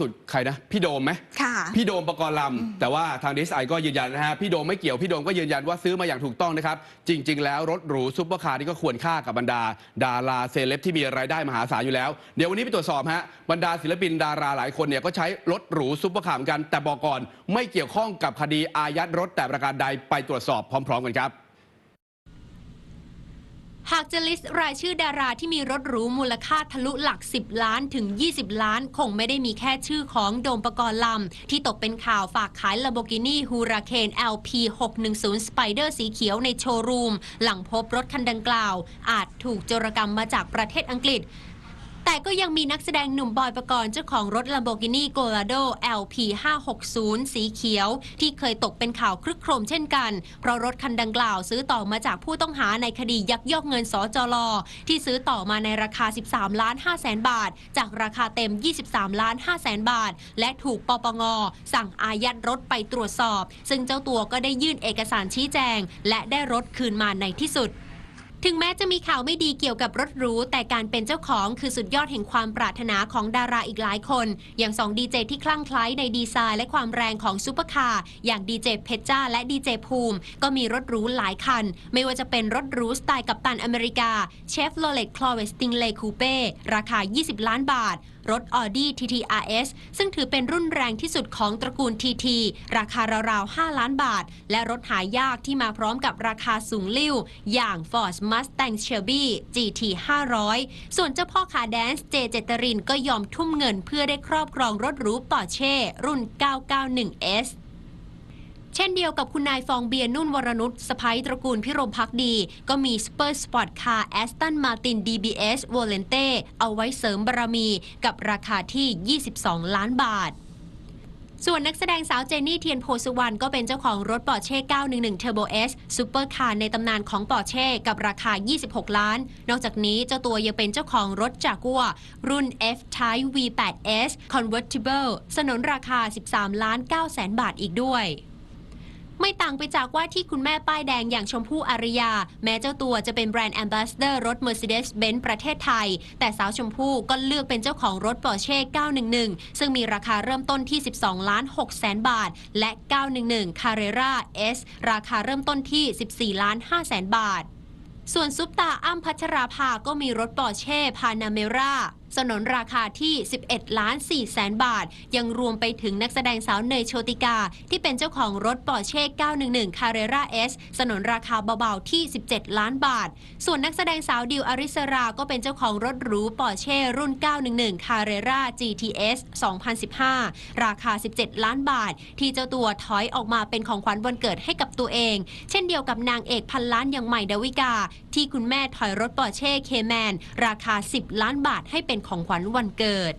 สุดใครนะพี่โดมไหมค่ะพี่โดมประกรณ์ลำแต่ว่าทางดีไอก็ยืนยันนะฮะพี่โดมไม่เกี่ยวพี่โดมก็ยืนยันว่าซื้อมาอย่างถูกต้องนะครับ จริง ๆ แล้วรถหรูซุปเปอร์คาร์นี่ก็ควรค่ากับบรรดา ดาราเซเลบที่มีรายได้มหาศาลอยู่แล้ว เดี๋ยววันนี้ไปตรวจสอบฮะบรรดาศิลปินดาราหลายคนเนี่ยก็ใช้รถหรูซุปเปอร์คาร์เหมือนกันแต่บอกก่อนไม่เกี่ยวข้องกับคดีอายัดรถแต่ประการใดไปตรวจสอบพร้อม ๆ กันครับ หากจะลิสต์รายชื่อดาราที่มีรถหรูมูลค่าทะลุหลัก 10 ล้านถึง 20 ล้าน คงไม่ได้มีแค่ชื่อของโดมปกรณ์ลำ ที่ตกเป็นข่าวฝากขาย Lamborghini Huracan LP 610 Spider สีเขียวในโชว์รูม หลังพบรถคันดังกล่าว อาจถูกโจรกรรมมาจากประเทศอังกฤษ แต่ก็ยังมีนักแสดงหนุ่มบอยประกรณ์เจ้าของรถ Lamborghini Gallardo LP 560สีเขียว ที่เคยตกเป็นข่าวครึกโครมเช่นกัน เพราะรถคันดังกล่าวซื้อต่อมาจากผู้ต้องหาในคดียักยอกเงินสจลที่ซื้อต่อมาในราคา 13 ล้าน5แสนบาท จากราคาเต็ม 23 ล้าน5แสนบาท และถูกปปง สั่งอายัดรถไปตรวจสอบ ซึ่งเจ้าตัวก็ได้ยื่นเอกสารชี้แจง และได้รถคืนมาในที่สุด ถึงแม้จะมีข่าวไม่ดีเกี่ยวกับรถหรู แต่การเป็นเจ้าของคือสุดยอดแห่งความปรารถนาของดาราอีกหลายคน อย่างสองดีเจที่คลั่งไคล้ในดีไซน์และความแรงของซูเปอร์คาร์อย่างดีเจเพชจ้าและดีเจภูมิ ก็มีรถหรูหลายคัน ไม่ว่าจะเป็นรถหรูสไตล์กัปตันอเมริกาเชฟโรเลตคลอเวสติงเลคูเป้ราคา 20 ล้านบาท รถ Audi TT RS ซึ่งถือเป็นรุ่นแรงที่สุดของตระกูล TT ราคาราวๆ 5 ล้านบาท และรถหายากที่มาพร้อมกับราคาสูงลิ่ว อย่าง Ford Mustang Shelby GT 500 ส่วนเจ้าพ่อขาแดนซ์เจเจตรินก็ยอมทุ่มเงินเพื่อได้ครอบครองรถหรูปอร์เช่รุ่น 991S เช่นเดียวกับคุณนายฟองเบียร์นุ่นวรนุชสะพ้ยตระกูลพิรมพักดี ก็มีสเปอร์สปอร์ตคาร์แอสตันมาติน DBS v o l e n t e เอาไว้เสริมบารมีกับราคาที่ 22 ล้านบาทส่วนนักแสดงสาวเจนนี่เทียนโพสุวรรณก็เป็นเจ้าของรถปอร์เช่ 911 Turbo S ซูเปอร์คาร์ในตำนานของปอร์เช่กับราคา 26 ล้าน นอกจากนี้เจ้าตัวยังเป็นเจ้าของรถจากัว รุ่น F Type V8S Convertible สนนราคา 13 ล้าน9แสนบาทอีกด้วย ไม่ต่างไปจากว่าที่คุณแม่ป้ายแดงอย่างชมพู่อารยา แม้เจ้าตัวจะเป็นแบรนด์แอมบาสเดอร์รถ Mercedes-Benz ประเทศไทย แต่สาวชมพู่ก็เลือกเป็นเจ้าของรถ Porsche 911 ซึ่งมีราคาเริ่มต้นที่ 12 ล้าน6แสนบาท และ 911 Carrera S ราคาเริ่มต้นที่ 14 ล้าน5แสนบาท ส่วนซุปตาอ้ำพัชราภาก็มีรถปอร์เช่พานาเมรา สนนราคาที่ 11 ล้าน4แสนบาท ยังรวมไปถึงนักแสดงสาวเนยโชติกา ที่เป็นเจ้าของรถปอร์เช่ 911 Carrera S สนนราคาเบาๆที่ 17 ล้านบาท ส่วนนักแสดงสาวดิวอาริสรา ก็เป็นเจ้าของรถหรูปอร์เช่รุ่น 911 Carrera GTS 2015 ราคา 17 ล้านบาท ที่เจ้าตัวถอยออกมาเป็นของขวัญวันเกิดให้กับตัวเอง เช่นเดียวกับนางเอกพันล้านอย่างใหม่ดาวิกา ที่คุณแม่ถอยรถปอร์เช่เคแมนราคา 10 ล้านบาทให้เป็นของขวัญวันเกิด